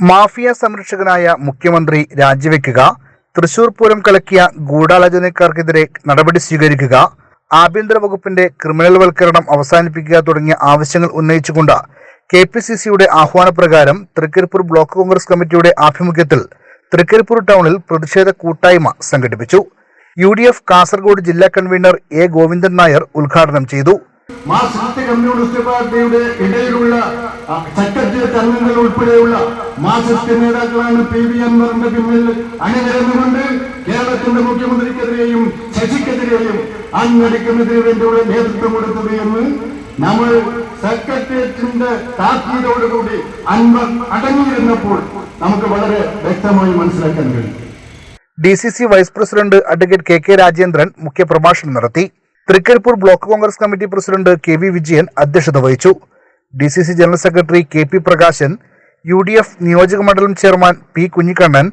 Mafia സംരക്ഷകനായ മുഖ്യമന്ത്രി രാജിവെക്കുക തൃശൂർ പൂരം കലക്കിയ ഗൂഢാലോചനക്കാർക്കെതിരെ നടപടി സ്വീകരിക്കുക ആഭ്യന്തര വകുപ്പിന്റെ ക്രിമിനൽ വൽക്കരണം അവസാനിപ്പിക്കുക തുടങ്ങിയ ആവശ്യങ്ങൾ ഉന്നയിച്ചുകൊണ്ട് കെ പി സി സിയുടെ ആഹ്വാനപ്രകാരം തൃക്കരിപ്പൂർ ബ്ലോക്ക് കോൺഗ്രസ് കമ്മിറ്റിയുടെ ആഭിമുഖ്യത്തിൽ തൃക്കരിപ്പൂർ ടൗണിൽ പ്രതിഷേധ കൂട്ടായ്മ സംഘടിപ്പിച്ചു. യു ഡി എഫ് കാസർഗോഡ് ജില്ലാ കൺവീനർ എ ഗോവിന്ദൻ നായർ ഉദ്ഘാടനം ചെയ്തു. മാർക്സിസ്റ്റ് കമ്മ്യൂണിസ്റ്റ് പാർട്ടിയുടെ ഇടയിലുള്ള സെക്രട്ടേറിയറ്റ് അംഗങ്ങൾ ഉൾപ്പെടെയുള്ള മാർക്സിസ്റ്റ് നേതാക്കളാണ് പി വി അൻവറിന്റെ പിന്നിൽ അണിനിരന്നുകൊണ്ട് കേരളത്തിന്റെ മുഖ്യമന്ത്രിക്കെതിരെയും ശശിക്കെതിരെയും അങ്ങടിക്കുന്നതിന് വേണ്ടിയുള്ള നേതൃത്വം കൊടുത്തത് എന്ന് നമ്മൾ സെക്രട്ടേറിയറ്റിന്റെ താക്കീതോടുകൂടി അൻവർ അടങ്ങിയിരുന്നപ്പോൾ നമുക്ക് വളരെ വ്യക്തമായി മനസ്സിലാക്കാൻ കഴിയും. D C C vice president advocate K K Rajendran മുഖ്യപ്രഭാഷണം നടത്തി. Trikaripur block Congress committee president K V Vijayan അധ്യക്ഷത വഹിച്ചു. D C C general secretary K P Prakashan U D F നിയോജക മണ്ഡലം chairman P Kunhikannan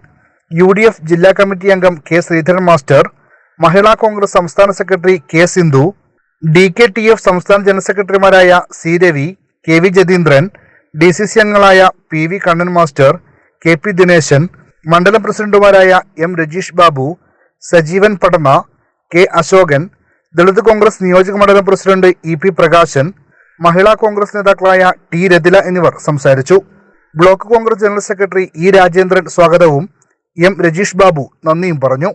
U D F ജില്ലാ committee അംഗം K Sreedharan master Mahila Congress സംസ്ഥാന secretary K Sindhu D K T F സംസ്ഥാന general സെക്രട്ടറിമാരായ C Ravi K V Jatheendran D C C അംഗങ്ങളായ P V Kannan master K P Dineshan മണ്ഡലം പ്രസിഡന്റുമാരായ M Rajeesh Babu Sajeevan Padanna K Ashokan Dalit Congress നിയോജക മണ്ഡലം president E P Prakashan Mahila Congress നേതാക്കളായ T Ratheela എന്നിവർ സംസാരിച്ചു. Block Congress general secretary E Rajendran സ്വാഗതവും എം രജീഷ് ബാബു നന്ദിയും പറഞ്ഞു.